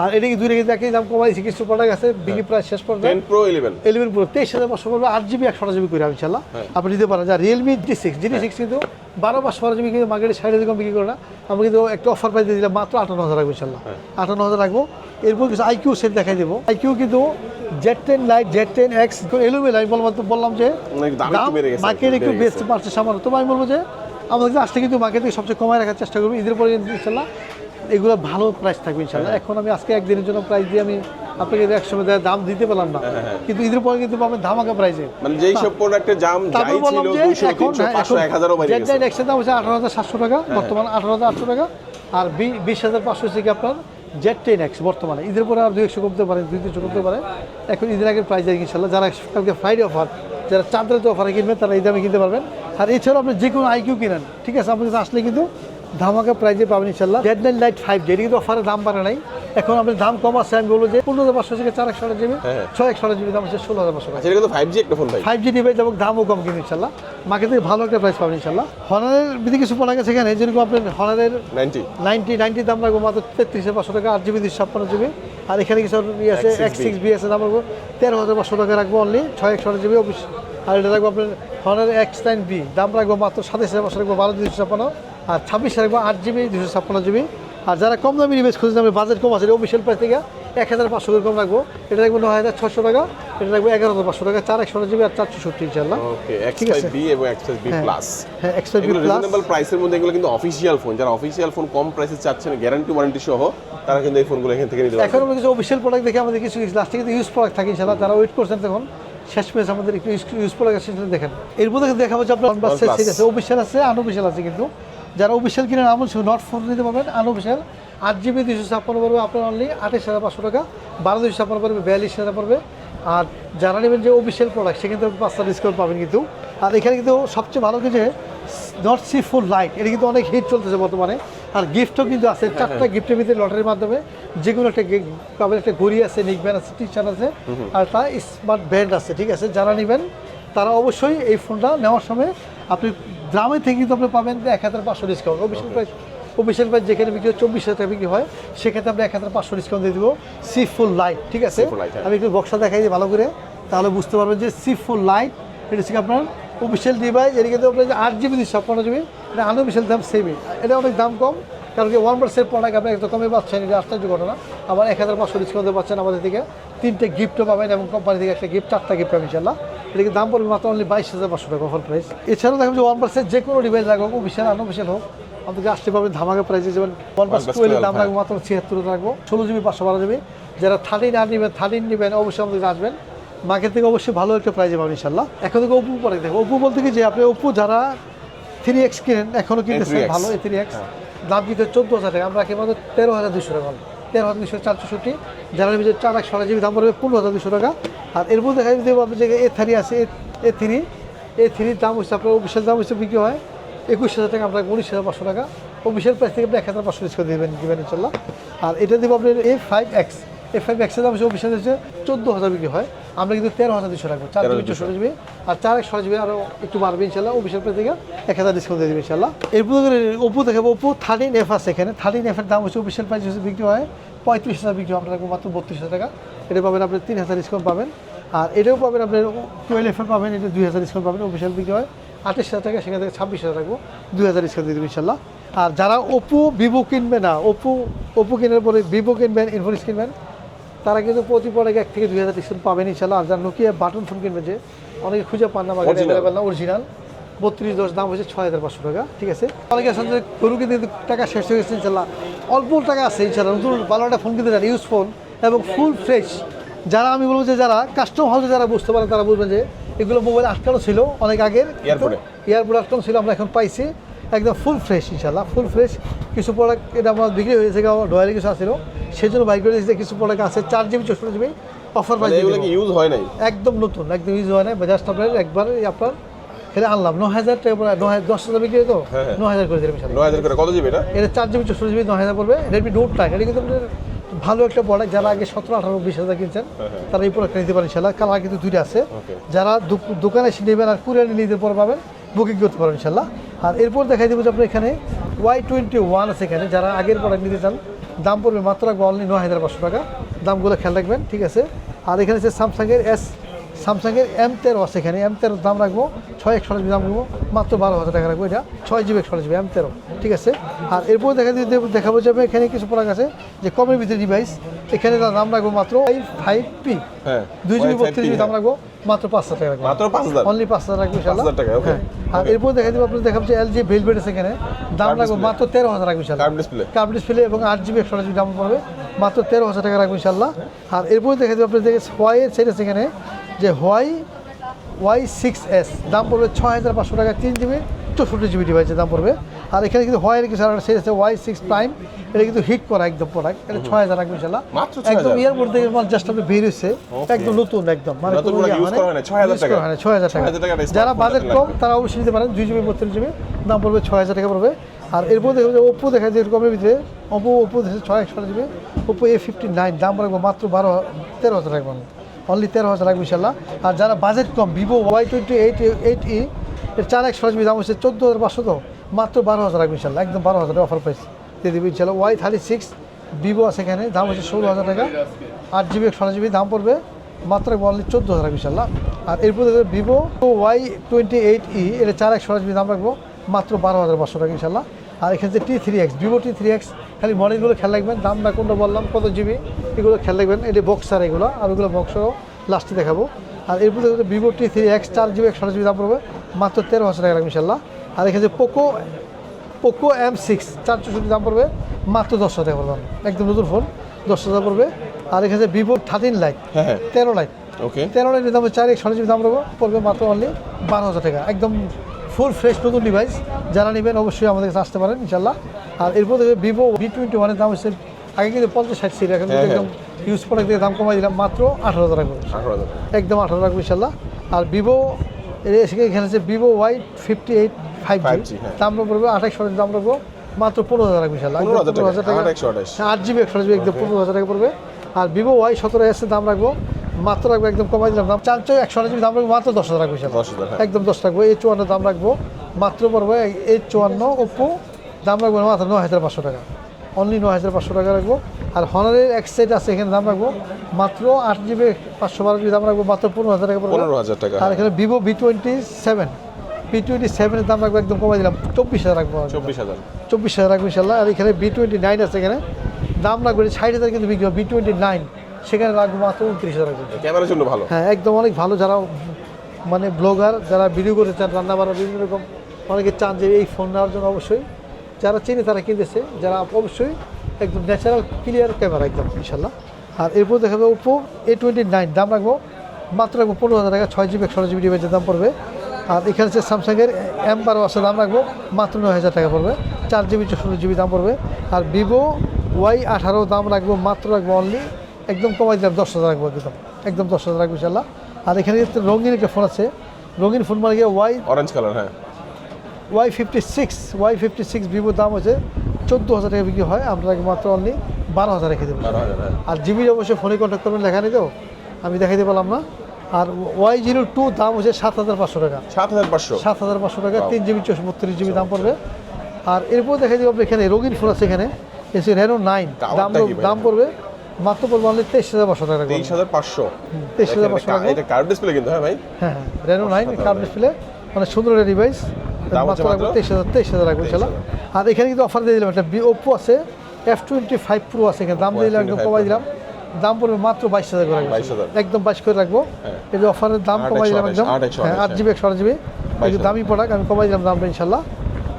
আর এদিকে দুই রেখে একই দাম কমাইছি কিছু প্রোডাক্ট আছে বিক্রি প্রাইস শেষ পর্যায়ে। 10 প্রো 11 এলিভেন প্রো তেইশ হাজার পাঁচশো পড়বে আট জিবি একশো জিবি করে ইনশাল্লাহ আপনি নিতে পারেন যা Realme G six G six কিন্তু বারো জিবি কিন্তু মার্কেটে ষাট হাজার কম বিক্রি করে না। আমরা কিন্তু একটা অফার প্রাইস দিয়ে দিলাম মাত্র আটান্ন হাজার রাখব ইনশাল্লাহ আটান্ন হাজার রাখব। এরপর কিছু আইকিউ সেট দেখাই দেবো। আইকিউ কিন্তু Z ten lite Z ten X এলোমেল আমি বললাম বললাম যে মার্কেট একটু বেস্ট পারছে সামান্য। তবে আমি বলব যে আমাদের আসতে কিন্তু মার্কেট থেকে সবচেয়ে কমায় রাখার চেষ্টা করব। ঈদের পরে ইনশাল্লাহ এগুলো ভালো প্রাইস থাকবে ইনশাল্লাহ এখন আমি আজকে একদিনের জন্য প্রাইস দিয়ে আমি আপনাকে একসময় দাম দিতে পারলাম না কিন্তু ঈদের পরে কিন্তু পাবেন ধামাকা প্রাইসে মানে যেই সব প্রোডাক্টের দাম যাই ছিল 200 300 হ্যাঁ, 500 এখন 1000ও বাইরে গেছে। Nine X দাম হচ্ছে আঠারো হাজার সাতশো টাকা বর্তমানে আঠারো হাজার আটশো টাকা আর বি- বিশ হাজার পাঁচশো থেকে আপনার জেড টেন এক্স বর্তমানে। ঈদের পরে আর দুই একশো কমতে পারে দুই তিনশো কমতে পারে। এখন ঈদের আগের প্রাইস আছে ইনশাল্লাহ যারা কালকে ফ্রাইডে অফার যারা চাঁদের অফারে কিনবেন তারা এই দামে কিনতে পারবেন। আর এছাড়াও আপনি যে কোনো আইকিউ কিনেন ঠিক আছে? আপনার কাছে আসলে কিন্তু ধামাকা প্রাইজে পাবেন ইনশাল্লাহ ডেড নাইন লাইট ফাইভ জি এটা কিন্তু অফারের দাম বাড়ে নাই। এখন আপনার দাম কম আছে আমি বলব যে পনেরো হাজার পাঁচশো থেকে চার একশো জিবি হ্যাঁ। ছয় একশো জিবি দাম আছে ষোলো হাজার পাঁচশো টাকা। আচ্ছা এটা কিন্তু ফাইভ জি একটা ফোন ভাই। ফাইভ জি ডিভাইস এবং দামও কম কিন্তু ইনশাল্লাহ মার্কেট থেকে ভালো একটা প্রাইস পাবেন ইনশাল্লাহ হনারের বিধি কিছু পড়া গেছে এখানে যেরকম আপনার হনারের নাইনটি নাইনটি নাইনটি দাম রাখব মাত্র তেত্রিশে পাঁচশো টাকা আট জিবি দুশো ছাপ্পান্ন জিবি আর এখানে কিছু ইয়ে আছে X6B এক্স সিক্স বি আছে দাম রাখব তেরো হাজার পাঁচশো টাকা রাখব অনলি ছয় একশো জিবি অফিস আর এটা রাখব আপনার হনার এক্স নাইন বি দাম রাখব মাত্র সাতাশ হাজার পাঁচশো রাখব বারো দুশো ছাপ্পান্ন। আর ছাব্বিশ রাখব আট জিবি দুশো ছাপ্পান্ন জিবি। আর যারা কম দামি নিবেশ খুঁজে যাবে বাজেট কম আছে অফিসিয়াল প্রাইস থেকে এক হাজার পাঁচশো করে কম রাখব। এটা রাখব নয় হাজার ছশো টাকা এটা রাখব এগারো হাজার পাঁচশো টাকা চার একশো জিবি আর চারশো সত্তর ইনশাল্লাহ ঠিক আছে। এবং এক্স বি। প্লাস হ্যাঁ এক্সট্রা বি প্লাস রিজনেবল প্রাইসের মধ্যে এগুলো কিন্তু অফিসিয়াল ফোন যারা অফিসিয়াল ফোন কম প্রাইসে চাচ্ছেন গ্যারান্টি ওয়ারেন্টি সহ তারা কিন্তু এই ফোনগুলো এখান থেকে নিতে এখন পারবেন আমরা কিছু অফিসিয়াল প্রোডাক্ট দেখে আমাদের কিছু লাস্টে কিন্তু ইউজ প্রোডাক্ট থাকে ইনশাল্লাহ যারা ওয়েট করছেন তখন শেষ পেজ আমাদের একটু ইউজ প্রোডাক্ট আছে সেটা দেখেন। এর মধ্যে কিন্তু দেখা যাচ্ছে আপনার আছে অফিসিয়াল আছে আনঅফিসিয়াল আছে কিন্তু। যারা অফিসিয়াল কিনেন আমল শুধু নট ফোন নিতে পারবেন আনঅফিসিয়াল আট জিবি দুশো ছাপ্পান্ন পড়বে আপনার অনলি আঠাশ হাজার পাঁচশো টাকা বারো দুশো ছাপ্পান্ন পড়বে বিয়াল্লিশ হাজার পড়বে। আর যারা নেবেন যে অফিসিয়াল প্রোডাক্ট কিন্তু পাঁচটা ডিসকাউন্ট পাবেন কিন্তু। আর এখানে কিন্তু সবচেয়ে ভালো কিছু নট সি ফুল লাইট এটা কিন্তু অনেক হিট চলতেছে বর্তমানে। আর গিফটও কিন্তু আছে চারটা গিফটের ভিতরে লটারির মাধ্যমে যে কোনো একটা পাবেন একটা ঘড়ি আছে নিক ব্যান্ড আছে টি শার্ট আছে আর তার স্মার্ট ব্যান্ড আছে ঠিক আছে? যারা নেবেন তারা অবশ্যই এই ফোনটা নেওয়ার সময় আপনি গ্রামে থেকে কিন্তু আপনি পাবেন এক হাজার পাঁচশো discount official price official price যেখানে বিক্রি হয় চব্বিশ হাজার টাকা বিক্রি হয় সেক্ষেত্রে আপনি এক হাজার পাঁচশো ডিসকাউন্ট দিয়ে দেবো। সি ফুল লাইট ঠিক আছে? হ্যাঁ। আমি একটু বক্সটা দেখাই দিই ভালো করে। তাহলে বুঝতে পারবেন যে সি ফুল লাইট এটা হচ্ছে আপনার অফিসিয়াল ডিভাইস এটা কিন্তু আপনার যে আট জিবি ছাপ্পান্ন জিবি এটা আনঅফিসিয়াল দাম সেমই এটা অনেক দাম কম কারণ কি ওয়ান পার্সেন্ট প্রোডাক্ট আপনি একটু কমে পাচ্ছেন এটা আশ্চর্য ঘটনা। আবার এক হাজার পাঁচশো ডিসকাউন্ট পাচ্ছেন আমাদের থেকে তিনটে গিফটও পাবেন এবং কোম্পানি থেকে একটা গিফট চারটা গিফট পাবেন ইনশাল্লাহ এটাকে দাম পড়বে মাত্র অনলি বাইশ হাজার পাঁচশো টাকা অফার প্রাইস এছাড়াও দেখবেন যে ওয়ান পার্সেন্ট যে কোনো ডিভাইস রাখব অফিসিয়াল আনঅফিসিয়াল হোক আমাদেরকে আসতে পারবেন ধামাকা প্রাইসে যেমন ওয়ান প্লাস টুয়েলভের দাম রাখব মাত্র ছিয়াত্তর রাখব ষোলো জিবি পাঁচশো বারো জিবি যারা থার্টিন আর নেবেন থার্টিন নেবেন অবশ্যই আমাদের আসবেন। মার্কেট থেকে অবশ্যই ভালো একটা প্রাইজে পাবেন ইনশাল্লাহ এখন থেকে ওপো পরে দেখো। ওপো বলতে কি যে আপনি ওপো যারা থ্রি এক্স কিনেন এখনও কিনতেছেন ভালো এ থ্রি এক্স দাম কিন্তু চোদ্দ হাজার টাকা। আমরা রাখি মাত্র তেরো হাজার দুশো টাকা। তেরো হাজার দুশো চার চৌষট্টি যারা নেবে চার একশো জিবি দাম পড়বে পনেরো হাজার দুশো টাকা। আর এর মধ্যে দেখা দেবো আপনার যে এ থ্রি আছে এ থ্রি এ থ্রির দাম হচ্ছে আপনার অফিসের দাম হচ্ছে বিক্রি হয় একুশ হাজার টাকা, আপনাকে উনিশ হাজার পাঁচশো টাকা। অফিসের প্রাইস থেকে আপনি এক হাজার পাঁচশো ডিসকাউন্ট দেবেন দেবেন ইনশাল্লাহ। আর এটা দেবো আপনার A five X A five এক্সের দাম হচ্ছে হচ্ছে চোদ্দ হাজার বিক্রি হয়। আমরা কিন্তু তেরো হাজার দুশো রাখব। চার জিবি চৌষট্টি জিবি আর চার একশো জিবি আরও একটু বাড়বে ইনশাল্লাহ অফিসিয়াল প্রাইস থেকে এক হাজার ডিসকাউন্ট দিয়ে দেবে ইনশাল্লাহ এরপর ওপো দেখাবো। ওপো থার্টিন এফ আছে এখানে। থার্টিন এফের দাম হচ্ছে অফিসিয়াল প্রাইস হচ্ছে বিক্রি হয় পঁয়ত্রিশ হাজার বিক্রি হয়। আপনার রাখব মাত্র বত্রিশ হাজার টাকা। এটা পাবেন আপনি তিন হাজার ডিসকাউন্ট পাবেন। আর এটাও পাবেন আপনার টুয়েলভ এফের পাবেন। এটা দুই হাজার ডিসকাউন্ট পাবেন অফিসিয়াল বিক্রি হয়। আঠাশ হাজার টাকা সেখান থেকে ছাব্বিশ হাজার রাখব। দুই হাজার ডিসকাউন্ট দিয়ে দেবো ইনশাল্লাহ আর যারা ওপো ভিভো কিনবে না ওপো ওপো কেনার পরে ভিভো কিনবেন ইনফোনিক্স কিনবেন তারা কিন্তু প্রতি প্রোডাক্ট এক থেকে দুই হাজার ডিসকাউন্ট পাবেন ইনশাল্লাহ আর যারা নোকিয়া বাটন ফোন কিনবেন যে অনেকে খুঁজে পান না মার্কেটে অ্যাভেলেবেল না অরিজিনাল বত্রিশ দশ দাম হচ্ছে ছয় হাজার পাঁচশো টাকা ঠিক আছে? অনেকে আছেন যে গরু কিন্তু টাকা শেষ হয়ে গেছে ইনশাল্লাহ অল্প টাকা আছে ইনশাল্লাহ নতুন ভালো একটা ফোন কিনতে চান ইউজ ফোন এবং ফুল ফ্রেশ যারা আমি বলব যে যারা কাস্টম হাউসে যারা বুঝতে পারেন তারা বুঝবেন যে এগুলো মোবাইল আটকানো ছিল অনেক আগের। এয়ারপোর্ট আটকানো ছিল আমরা এখন পাইছি একদম ফুল ফ্রেশ ইনশাল্লাহ ফুল ফ্রেশ কিছু প্রোডাক্ট এটা আমার বিক্রি হয়েছে ডয়ারে কিছু আসছিল সেই জন্য বাইক করে দিয়েছে কিছু প্রোডাক্ট আছে চার জিবি চৌষট্টি জিবি অফার এগুলো কি ইউজ হয় নাই? একদম নতুন একদম ইউজ হয় নাই। জাস্ট আপনার একবার আপনার খেলে আনলাম ন হাজার টাকা ন হাজার দশ হাজার বিক্রি তো হ্যাঁ, হ্যাঁ। ন হাজার করে দিলাম নয় হাজার করে কত জিবি এটা? এটা চার জিবি চৌষট্টি জিবি ন হাজার পড়বে। রেডমি নোট নাইন এটা কিন্তু ভালো একটা প্রোডাক্ট যারা আগে সতেরো আঠারো বিশ হাজার কিনছেন তারা এই প্রোডাক্টটা নিতে পারেন ইনশাল্লাহ কালার কিন্তু দুইটা আছে। যারা দোকানে এসে নেবেন আর কুরিয়ার নিতে পরে পাবেন বুকিং করতে পারেন ইনশাল্লাহ আর এরপর দেখাই দেবো যে আপনার এখানে ওয়াই টোয়েন্টি ওয়ান আছে এখানে। যারা আগের প্রোডাক্ট নিতে চান দাম পড়বে মাত্র রাখব অনলি নয় হাজার পাঁচশো টাকা। দামগুলো খেয়াল রাখবেন, ঠিক আছে? আর এখানে আছে স্যামসাংয়ের এস স্যামসাংয়ের এম তেরো আছে এখানে এম তেরোর দাম রাখব ছয় একশো দাম রাখব মাত্র বারো হাজার টাকা রাখব এটা ছয় জিবি একশো জিবি এম তেরো ঠিক আছে আর এরপর দেখা দেখাবো যাবে এখানে কিছু প্রোডাক্ট আছে যে কমের ভিতরে ডিভাইস এখানে দাম রাখব মাত্র ফাইভ পি হ্যাঁ দুই জিবি বত্রিশ জিবি দাম। রাখব মাত্র পাঁচ হাজার টাকা রাখব মাত্র পাঁচ হাজার অনলি পাঁচ হাজার রাখব ইনশাল্লাহ টাকা. হ্যাঁ। আর এরপর দেখা দিব আপনি দেখাবো যে এলজি ভেলভেট আছে এখানে দাম রাখব মাত্র তেরো হাজার রাখব ইনশাল্লাহ। কাপ ডিসপ্লে এবং আট জিবি একশো জিবি দাম পড়বে মাত্র তেরো হাজার টাকা রাখব ইনশাল্লাহ আর এরপর দেখা দেবো আপনি দেখে হোয়াইয়ের সেট আছে এখানে যে হোয়াই ওয়াই সিক্স এস দাম পড়বে ছয় হাজার পাঁচশো টাকা তিন জিবি চৌষট্টি জিবি ডিভাইসের দাম পড়বে। আর এখানে কিন্তু হোয়াইট কিছু আর সেট আছে ওয়াই সিক্স প্রাইম এটা কিন্তু হিট করা একদম প্রোডাক্ট এটা ছয় হাজার রাখবেন ইনশাল্লাহ একদম ইয়ার মধ্যে মাল জাস্ট আপনি বের হয়েছে একদম নতুন একদম মানে মানে 6,000 use টাকা। করা না, 6,000 টাকা। যারা বাজেট কম তারা অবশ্যই নিতে পারেন দুই জিবি বত্রিশ জিবি দাম পড়বে ছয় হাজার টাকা পড়বে। আর এরপর দেখো যে ওপো দেখা যায় কমের ভিতরে ওপো ওপো ছয় একশো GB Oppo A fifty nine দাম রাখব মাত্র বারো তেরো হাজার রাখব অনলি তেরো হাজার রাখব ইনশাল্লাহ। আর যারা বাজেট কম Vivo Y twenty eight eight E এর চার একশো জিবি দাম হচ্ছে চোদ্দ হাজার পাঁচশো তো, মাত্র বারো হাজার রাখব ইনশাল্লাহ, একদম বারো হাজার অফার প্রাইস দিয়ে দেবো ইনশাল্লাহ। ওয়াই থার্টি সিক্স ভিভো আছে এখানে, দাম হচ্ছে ষোলো হাজার টাকা। আট জিবি ষোলো জিবি দাম পড়বে, মাত্র অনলি চোদ্দ হাজার রাখব ইনশাল্লাহ। আর এরপর Vivo Y twenty eight E এটা চার একশো জিবি দাম রাখব, মাত্র বারো হাজার পাঁচশো টাকা ইনশাল্লাহ। আর এখানে যে T three X Vivo T three X খালি মডেলগুলো খেয়াল রাখবেন দাম না কোনটা বললাম কত জিবি এগুলো খেয়াল রাখবেন। এটা বক্সার এগুলো আর ওগুলো বক্সও লাস্টে দেখাবো। আর এরপর ভিভো টি থ্রি এক্স চার জিবি একশো জিবি দাম পড়বে মাত্র তেরো হাজার টাকা রাখবেন ইনশাল্লাহ আর এখানে পোকো পোকো এম সিক্স চার চৌষট্টি দাম পড়বে মাত্র দশ হাজার টাকা পড়বে। একদম নতুন ফোন দশ হাজার পড়বে। আর এখানে ভিভো থার্টিন লাইট তেরো লাইট ওকে তেরো লাইটের দাম চার এক একশো জিবি দাম পড়বে পড়বে মাত্র অনলি বারো হাজার টাকা। একদম ফুল ফ্রেশ নতুন ডিভাইস যারা নেবেন অবশ্যই আমাদের কাছে আসতে পারেন ইনশাল্লাহ আর এরপর দেখবে ভিভো ভি টোয়েন্টি ওয়ানের দাম হচ্ছে আগে কিন্তু পঞ্চাশ ষাট ছিল এখন হ্যাঁ, একদম ইউজ প্রোডাক্ট থেকে দাম কমাই দিলাম মাত্র আঠারো হাজার টাকা হাজার একদম আঠারো রাখব ইনশাল্লাহ। আর ভিভো এসে এখানে আছে Vivo Y fifty eight five 5G, G হ্যাঁ। দাম পড়বে আঠাশ দাম রাখব মাত্র পনেরো হাজার রাখব ইনশাল্লাহ। 15,000 একদম 15,000 টাকা, আমার 128 হ্যাঁ, আট জিবি একশো জিবি একদম পনেরো হাজার টাকা পড়বে। আর ভিভো ওয়াই সতেরো এসে দাম রাখব মাত্র রাখব একদম কমাই দিলাম। দাম চার চয় একশো জিবি দাম রাখব মাত্র দশ হাজার রাখব ইনশাল্লাহ। 10,000 হ্যাঁ। একদম দশ রাখব এই চুয়ান্ন দাম রাখব মাত্র পড়বে এই চুয়ান্ন ওপো দাম রাখব মাত্র নয় হাজার পাঁচশো টাকা। অনলি নয় হাজার পাঁচশো টাকা রাখব। আর হনারের এক সেট আছে এখানে দাম রাখব মাত্র আট জিবি পাঁচশো বারো জিবি দাম রাখব মাত্র পনেরো হাজার টাকা পনেরো হাজার টাকা। আর এখানে Vivo V twenty seven V twenty সেভেনের দাম রাখব একদম কমাই দিলাম চব্বিশ হাজার রাখব চব্বিশ হাজার। চব্বিশ হাজার রাখব ইনশাল্লাহ আর এখানে বি টোয়েন্টি নাইন আছে এখানে দাম রাখব ষাট হাজার কিন্তু বিক্রি হবে বি টোয়েন্টি নাইন সেখানে রাখব মাত্র উনত্রিশ হাজার রাখব। ক্যামেরার জন্য ভালো। হ্যাঁ একদম অনেক ভালো যারা মানে ব্লগার যারা ভিডিও করতে চান রান্না বান্না বিভিন্ন রকম অনেকে চান যে এই ফোন নেওয়ার জন্য অবশ্যই। যারা চেনে তারা কিনতেছে, যারা অবশ্যই একদম ন্যাচারাল ক্লিয়ার ক্যামেরা একদম ইনশাল্লাহ আর এরপর দেখাবে ওপো এ টোয়েন্টি নাইন দাম রাখব মাত্র রাখব পনেরো হাজার টাকা, ছয় জিবি একশো জিবি ডিভাইসের দাম পড়বে। আর এখানে হচ্ছে স্যামসাংয়ের এম বারো আছে দাম রাখব মাত্র নয় হাজার টাকা পড়বে। চার জিবি চৌষট্টি জিবি দাম পড়বে। আর ভিভো ওয়াই আঠারো দাম রাখব মাত্র রাখব অনলি একদম কমাই দিলাম, দশ হাজার রাখব একদম একদম দশ হাজার রাখব ইনশাল্লাহ আর এখানে রঙিন একটা ফোন আছে, রঙিন ফোন মানে গিয়ে ওয়াই অরেঞ্জ কালার হ্যাঁ। Y fifty six Y fifty six ভিভোর দাম হচ্ছে চোদ্দ হাজার টাকা বিক্রি হয় আমরা মাত্র অনলি বারো হাজার রেখে দেবো হ্যাঁ। আর জিবি অবশ্যই ফোনে কন্ট্যাক্ট করবেন লেখা নেই তো? আমি দেখাইতে পারলাম না। আর ওয়াই জিরো টু দাম হচ্ছে সাত হাজার পাঁচশো টাকা। সাত হাজার পাঁচশো? সাত হাজার পাঁচশো টাকা তিন জিবি বত্রিশ জিবি দাম পড়বে। আর এরপর দেখা যাবে আপনার এখানে রঙিন ফোন আছে এখানে। এসে রেনো নাইন দাম দাম পড়বে মাত্র পড়বে অনলি তেইশ হাজার পাঁচশো টাকা তেইশ হাজার পাঁচশো? তেইশ হাজার পাঁচশো টাকা। এটা কার্ড ডিসপ্লে কিন্তু হ্যাঁ ভাই? হ্যাঁ হ্যাঁ রেনো নাইন কার্ড ডিসপ্লে মানে সুন্দর একটা ডিভাইস দাম মাত্র হচ্ছে তেইশ হাজার তেইশ হাজার ইনশাল্লাহ। আর এখানে কিন্তু অফার দিয়ে দিলাম একটা ওপো আছে এফ টোয়েন্টি ফাইভ প্রো আছে এখানে। দাম দিয়ে দিলাম একদম কমাই দিলাম। দাম পড়বে মাত্র বাইশ হাজার করে রাখব 22,000 একদম বাইশ করে রাখব। হ্যাঁ। এই যে অফারের দাম কমাই দিলাম একদম। আট হ্যাঁ আট জিবি একশো আট জিবি। একটু 22,000 দামি প্রোডাক্ট আমি কমাই দিলাম দামটা ইনশাল্লাহ।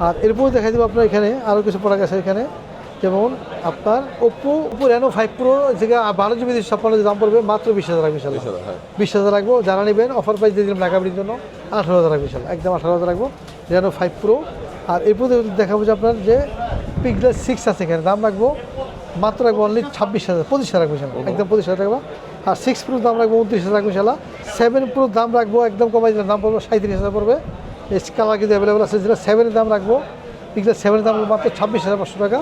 আর এরপরে দেখাই দেবো আপনার এখানে আরও কিছু প্রোডাক্ট আছে এখানে। যেমন আপনার Oppo Oppo Reno five pro যেটা বারো জিবি ছাপ্পান্ন দাম পড়বে মাত্র বিশ হাজার রাখব ইনশাল্লাহ বিশ হাজার হ্যাঁ। রাখব যারা নেবেন অফার প্রাইস দিয়ে দিলাম ঢাকাবির জন্য আঠারো হাজার রাখব ইনশাল্লাহ একদম আঠারো হাজার রাখব রেনো ফাইভ প্রো আর এরপর দেখাবো যে আপনার যে পিকলেস সিক্স আছে এখানে দাম রাখব মাত্র রাখব অনলি ছাব্বিশ হাজার পঁচিশ হাজার রাখব ইনশাল্লাহ একদম পঁচিশ হাজার রাখব আর সিক্স প্রো দাম রাখব উনত্রিশ হাজার রাখব ইনশাল্লাহ সেভেন প্রো দাম রাখব একদম কমাই দিলাম দাম পড়ব সাঁত্রিশ হাজার পড়বে। এস কালার কিন্তু অ্যাভেলেবল আছে যেটা সেভেনের দাম রাখব পিকজেল সেভেনের দাম মাত্র ছাব্বিশ হাজার পাঁচশো টাকা।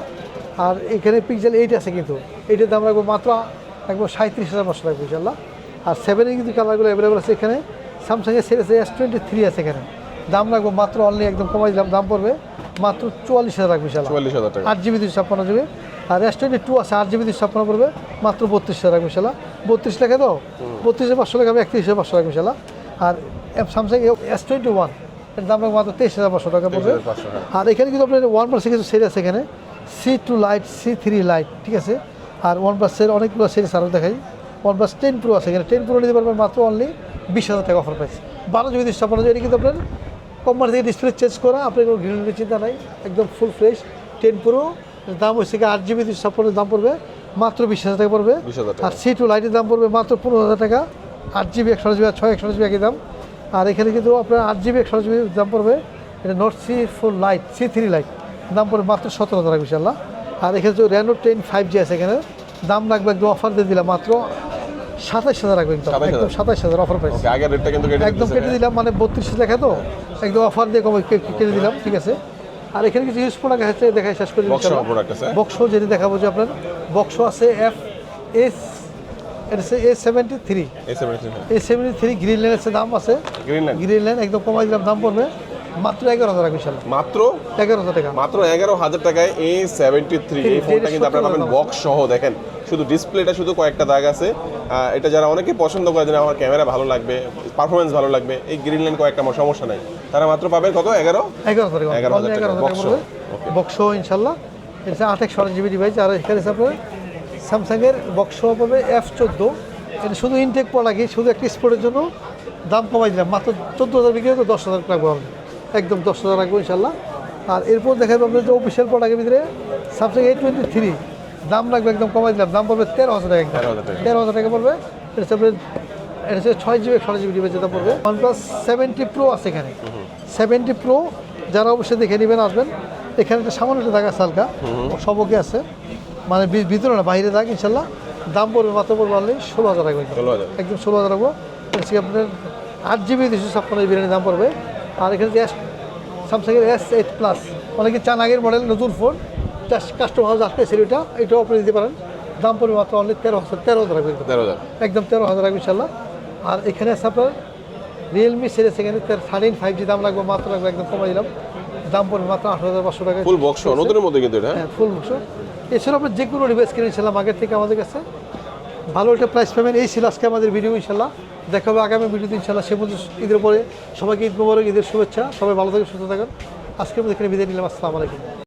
আর এখানে পিকজেল এইট আছে কিন্তু। এইটার দাম রাখব মাত্র রাখব সাঁত্রিশ হাজার পাঁচশো লাগবে ইনশাল্লাহ আর সেভেনের কিন্তু কালারগুলো অ্যাভেলেবল আছে এখানে। স্যামসাংয়ের সিরিজ এস টোয়েন্টি থ্রি আছে এখানে। দাম রাখব মাত্র অনলি একদম কমাই দিলাম দাম পড়বে মাত্র চুয়াল্লিশ হাজার রাখব ইনশাল্লাহ চুয়াল্লিশ হাজার টাকা। আট জিবি দুশো ছাপ্পান্ন জিবি আর এস টোয়েন্টি টু আছে আট জিবি দুশো ছাপ্পান্ন পড়বে মাত্র বত্রিশ হাজার রাখব ইনশাল্লাহ বত্রিশ টাকা তো? বত্রিশে পাঁচশো টাকা একত্রিশ হাজার পাঁচশো রাখব ইনশাল্লাহ আর স্যামসাং এস টোয়েন্টি ওয়ানের দাম রাখব মাত্র তেইশ হাজার পাঁচশো টাকা পড়বে। 23,500 হ্যাঁ। আর এখানে কিন্তু আপনার ওয়ান প্লাসের কিছু সেট আছে এখানে। C two lite C three lite ঠিক আছে? আর ওয়ান প্লাসের অনেকগুলো সিরিজ আরও দেখাই। ওয়ান প্লাস টেন প্রো আছে এখানে। টেন প্রো নিতে পারবেন মাত্র অনলি বিশ হাজার টাকা অফার প্রাইস বারো জিবি দুশো ছাপ্পান্ন জিবি এটা কিন্তু আপনার কোম্পানি থেকে ডিসপ্লে চেঞ্জ করা আপনার কোনো গ্রিনের চিন্তা নাই একদম ফুল ফ্রেশ টেন প্রো দাম হচ্ছে কি আট জিবি দুশো ছাপ্পান্ন দাম পড়বে মাত্র বিশ হাজার টাকা পড়বে। আর সি টু লাইটের দাম পড়বে মাত্র পনেরো হাজার টাকা। আট জিবি একশো জিবি আর ছয় একশো জিবি একই দাম। আর এখানে কিন্তু আপনার আট জিবি একশো জিবি দাম পড়বে। এটা note C four lite C three lite দাম পড়বে মাত্র সতেরো হাজার টাকা ইনশাল্লাহ আর এখানে যে র্যানো টেন ফাইভ জি আছে এখানে দাম লাগবে একদম অফার দিয়ে দিলাম মাত্র সাতাশ হাজার তো 27,000 একদম সাতাশ হাজার অফার প্রাইস কেটে একদম কেটে দিলাম মানে বত্রিশ হাজার দেখা তো। একদম অফার দিয়ে কমে কেটে দিলাম ঠিক আছে। আর এখানে কিছু ইউজ প্রোডাক্ট আছে দেখাই শেষ করে আছে? বক্স যেটি দেখাবো যে আপনার বক্স আছে এফ এস এটা A seventy three A seventy three green লাইনের দাম আছে গ্রিন লাইন গ্রিন লাইন একদম কমাই দিলাম দাম পড়বে। মাত্র এগারো হাজার টাকা ইনশাল্লাহ মাত্র? এগারো হাজার টাকা। মাত্র এগারো হাজার টাকায় এই সেভেন্টি থ্রি এই ফোনটা কিন্তু আপনারা পাবেন বক্স সহ দেখেন। শুধু ডিসপ্লেটা শুধু কয়েকটা দাগ আছে। এটা যারা অনেকে পছন্দ করে যে আমার ক্যামেরা ভালো লাগবে পারফরমেন্স ভালো লাগবে এই গ্রিন লাইন কয়েকটা আমার সমস্যা নাই। তারা মাত্র পাবেন কত? এগারো? এগারো হাজার টাকা। 11,000 Only এগারো হাজার টাকা। বক্স ইনশাল্লাহ এটা আট একশো জিবি ডিভাইস আর এখানে আপনার স্যামসাংয়ের বক্স পাবে এফ চোদ্দ। এটা শুধু ইনটেক প্রোডাক্টই শুধু একটা স্পোর্টের জন্য দাম কমাই দিলাম। মাত্র চোদ্দ হাজার বিক্রি তো দশ হাজার আমি একদম দশ হাজার রাখব ইনশাল্লাহ। আর এরপর দেখা যাবে আপনার যে অফিসিয়াল প্রোডাক্টের ভিতরে স্যামসাং এইট টোয়েন্টি থ্রি দাম লাগবে একদম কমাই দিলাম। দাম পড়বে তেরো হাজার টাকা একদম। 13,000 টাকা। তেরো হাজার টাকা পড়বে। এটা হচ্ছে আপনার এটা হচ্ছে ছয় জিবি ষোলো জিবি ডিভাইস যেটা পড়বে। ওয়ান প্লাস সেভেন্টি প্রো আছে এখানে। সেভেন্টি প্রো যারা অবশ্যই দেখে নেবেন আসবেন। এখানে একটা সামান্য একটা দাগ আছে হালকা। সবকে আছে। মানে ভিতরে না বাইরে দাগ ইনশাল্লাহ। দাম পড়বে মাত্র পড়বে অনলি ষোলো হাজার টাকা একদম। ষোলো হাজার। এটা আপনার আট জিবি দুশো ছাপ্পান্ন বিরিয়ানি দাম পড়বে। আর এখানে যে এস স্যামসাংয়ের এস এইট প্লাস অনেকে চান আগের মডেল নতুন ফোন কাস্টমার হাউস আসতেছিল এটা এটাও আপনি দিতে পারেন। দাম পড়বে মাত্র অনলি তেরো হাজার তেরো হাজার রাখবেন তেরো হাজার। একদম তেরো হাজার রাখবে ইনশাল্লাহ। আর এখানে আছে আপনার রিয়েলমি সিরিজ এখানে থার্টিন ফাইভ জি দাম লাগবে মাত্র লাগবে একদম কমাই দিলাম। দাম পড়বে মাত্র আঠারো হাজার পাঁচশো টাকা। ফুল বক্স নতুনের মধ্যে কিন্তু এটা হ্যাঁ? হ্যাঁ ফুল বক্স এছাড়া আপনার যে কোনো ডিভাইস কিনেছিলাম আগের থেকে আমাদের কাছে ভালো একটা প্রাইস পাবেন এই ছিল আজকে আমাদের ভিডিও ইনশাল্লাহ। দেখা হবে আগামী ভিডিওতে, ইনশাল্লাহ। সে পর্যন্ত ঈদের পরে সবাইকে ঈদ মোবারক, ঈদের শুভেচ্ছা। সবাই ভালো থাকেন, সুস্থ থাকেন। আজকে এখানে বিদায় নিলাম। আসসালামু আলাইকুম।